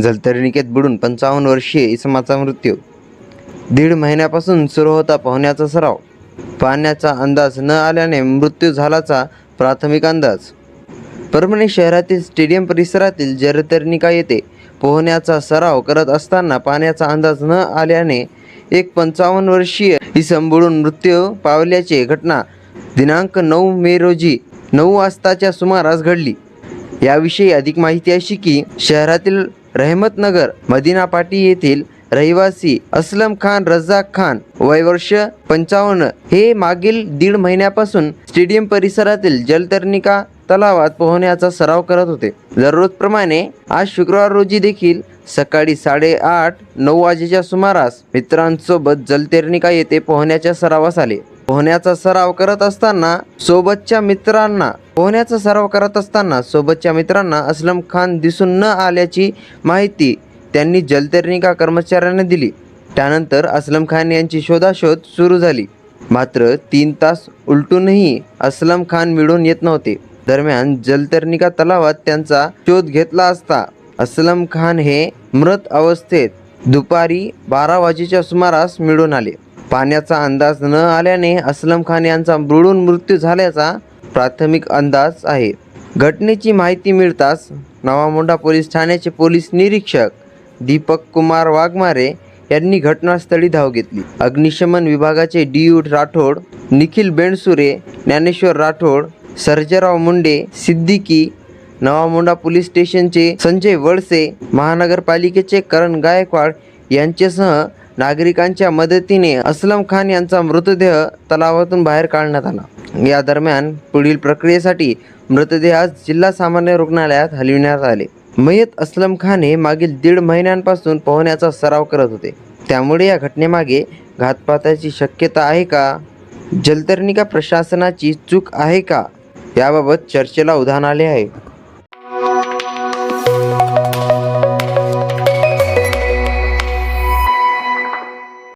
जलतरणिकेत बुडून पंचावन्न वर्षीय इसमाचा मृत्यू. दीड महिन्यापासून सुरू होता पोहण्याचा सराव. पाण्याचा अंदाज न आल्याने मृत्यू झाल्याचा प्राथमिक अंदाज. परभणी शहरातील स्टेडियम परिसरातील जलतरणिका येथे पोहण्याचा सराव करत असताना पाण्याचा अंदाज न आल्याने एक पंचावन्न वर्षीय इसम बुडून मृत्यू पावल्याची घटना दिनांक नऊ मे रोजी नऊ वाजताच्या सुमारास घडली. याविषयी अधिक माहिती अशी की शहरातील रहमतनगर मदिनापाटी येथील रहिवासी असलम खान रजाक खान वय वर्ष पंचावन्न हे मागील दीड महिन्यापासून स्टेडियम परिसरातील जलतरणिका तलावात पोहण्याचा सराव करत होते. दररोजप्रमाणे आज शुक्रवार रोजी देखील सकाळी साडेआठ नऊ वाजेच्या सुमारास मित्रांसोबत जलतरणिका येथे पोहण्याच्या सरावास आले. पोहण्याचा सराव करत असताना सोबतच्या मित्रांना पोहण्याचा सराव करत असताना सोबतच्या मित्रांना असलम खान दिसून न आल्याची माहिती त्यांनी जलतरणिका कर्मचाऱ्यांना दिली. त्यानंतर असलम खान यांची शोधाशोध सुरू झाली. मात्र तीन तास उलटूनही असलम खान मिळून येत नव्हते. दरम्यान जलतरणिका तलावात त्यांचा शोध घेतला असता असलम खान हे मृत अवस्थेत दुपारी बारा वाजेच्या सुमारास मिळून आले. पाण्याचा अंदाज न आल्याने असलम खान यांचा बुडून मृत्यू झाल्याचा प्राथमिक अंदाज आहे. घटनेची माहिती मिळताच नवामोंडा पोलीस ठाण्याचे पोलीस निरीक्षक दीपक कुमार वाघमारे यांनी घटनास्थळी धाव घेतली. अग्निशमन विभागाचे D U Rathod Nikhil Bendsure Dnyaneshwar Rathod Sarjerao Munde Siddiqui Navamonda police स्टेशनचे संजय वळसे महानगरपालिकेचे करण गायकवाड यांच्यासह नागरिकांच्या मदतीने असलम खान यांचा मृतदेह तलावातून बाहेर काढण्यात आला. या दरम्यान पुढील प्रक्रियेसाठी मृतदेह जिल्हा सामान्य रुग्णालयात हलविण्यात आले. मयत असलम खान हे मागील दीड महिन्यांपासून पोहण्याचा सराव करत होते. त्यामुळे या घटनेमागे घातपाताची शक्यता आहे का? जलतरणिका प्रशासनाची चूक आहे का? याबाबत चर्चेला उधाण आले आहे.